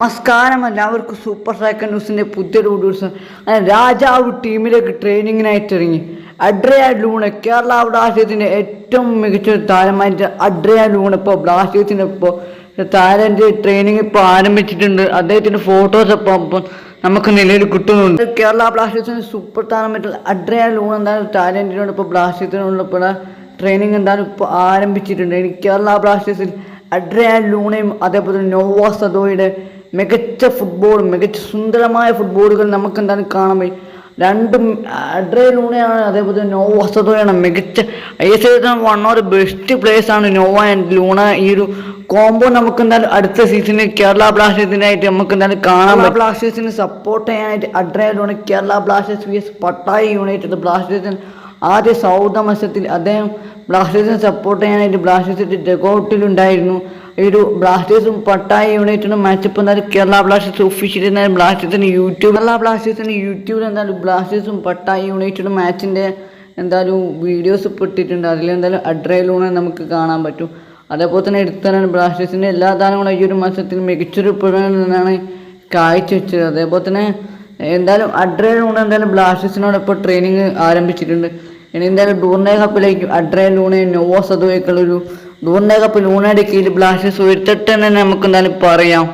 നമസ്കാരം എല്ലാവർക്കും super cycle ന്യൂസിന്റെ പുതിയൊരു വീഡിയോസ് രാജാവ് ടീമിലേക്ക് ട്രെയിനിങ്ങിനായിട്ട് ഇറങ്ങി അഡ്രിയ ലൂണ് കേരള ബ്ലാസ്റ്റേഴ്സിന്റെ ഏറ്റവും മികച്ച താരമായിട്ട് അഡ്രിയ ലൂണ് ഇപ്പോൾ ബ്ലാസ്റ്റേഴ്സിന്റെ ഇപ്പോൾ താരന്റെ ട്രെയിനിങ് ഇപ്പോൾ ആരംഭിച്ചിട്ടുണ്ട്. അദ്ദേഹത്തിന്റെ ഫോട്ടോസ് ഇപ്പോൾ ഇപ്പോൾ നമുക്ക് നിലയിൽ കിട്ടുന്നുണ്ട്. കേരള ബ്ലാസ്റ്റേഴ്സിന്റെ സൂപ്പർ താരമായിട്ടുള്ള അഡ്രിയ ലൂൺ എന്തായാലും താരന്റിനോട് ഇപ്പോൾ ബ്ലാസ്റ്റേഴ്സിനോട് ഇപ്പോൾ ട്രെയിനിങ് എന്തായാലും ഇപ്പോൾ ആരംഭിച്ചിട്ടുണ്ട്. കേരള ബ്ലാസ്റ്റേഴ്സിൽ അഡ്രിയാൻ ലൂണയും അതേപോലെ തന്നെ അതോയുടെ മികച്ച ഫുട്ബോൾ മികച്ച സുന്ദരമായ ഫുട്ബോളുകൾ നമുക്ക് എന്താണ് കാണാൻ കഴിയും രണ്ടും അഡ്രേ ലൂണയാണ് അതേപോലെ നോവ സദോയാണ് മികച്ച I S L one of the best ആണ് നോവ ആൻഡ് ലൂണ. ഈ ഒരു കോംബോ നമുക്ക് എന്തായാലും അടുത്ത സീസണിൽ കേരള ബ്ലാസ്റ്റേഴ്സിനായിട്ട് നമുക്ക് എന്തായാലും കാണാം ബ്ലാസ്റ്റേഴ്സിന് സപ്പോർട്ട് ചെയ്യാനായിട്ട് Adrian Luna Kerala Blasters V S പട്ടായി United ബ്ലാസ്റ്റേഴ്സിന് ആദ്യ സൗദ മത്സരത്തിൽ അദ്ദേഹം ബ്ലാസ്റ്റേഴ്സിനെ സപ്പോർട്ട് ചെയ്യാനായിട്ട് ബ്ലാസ്റ്റേഴ്സിന്റെ ഡെഗോട്ടിലുണ്ടായിരുന്നു ഒരു ബ്ലാസ്റ്റേഴ്സും പട്ടായ യുണൈറ്റഡും മാച്ചപ്പ് എന്നാലും കേരള ബ്ലാസ്റ്റേഴ്സ് ഒഫീഷ്യലി എന്നാലും ബ്ലാസ്റ്റേഴ്സിന് യൂട്യൂബ്. കേരള ബ്ലാസ്റ്റേഴ്സിന് യൂട്യൂബിൽ എന്തായാലും ബ്ലാസ്റ്റേഴ്സും പട്ടായ യുണൈറ്റഡും മാച്ചിന്റെ എന്തായാലും വീഡിയോസ് പെട്ടിട്ടുണ്ട് എന്തായാലും അഡ്രയിലൂടെ നമുക്ക് കാണാൻ പറ്റും. അതേപോലെ തന്നെ എടുത്താണ് ബ്ലാസ്റ്റേഴ്സിന്റെ എല്ലാ താരങ്ങളും ഈ ഒരു മത്സരത്തിൽ മികച്ചൊരു കാഴ്ച കാഴ്ചവെച്ചത്. അതേപോലെ തന്നെ എന്തായാലും അഡ്രയിലൂടെ എന്തായാലും ബ്ലാസ്റ്റേഴ്സിനോടൊപ്പം ട്രെയിനിങ് ആരംഭിച്ചിട്ടുണ്ട്. ഇനി എന്തായാലും ഡൂർണേ കപ്പിലേക്ക് അഡ്രയ ലൂണെ നോവോ സദുവേക്കുള്ളൊരു ഡൂർണേ കപ്പ് ലൂണയുടെ കീഴിൽ ബ്ലാസ്റ്റേഴ്സ് ഉയർത്തട്ടെ എന്ന് തന്നെ നമുക്ക് എന്തായാലും പറയാം.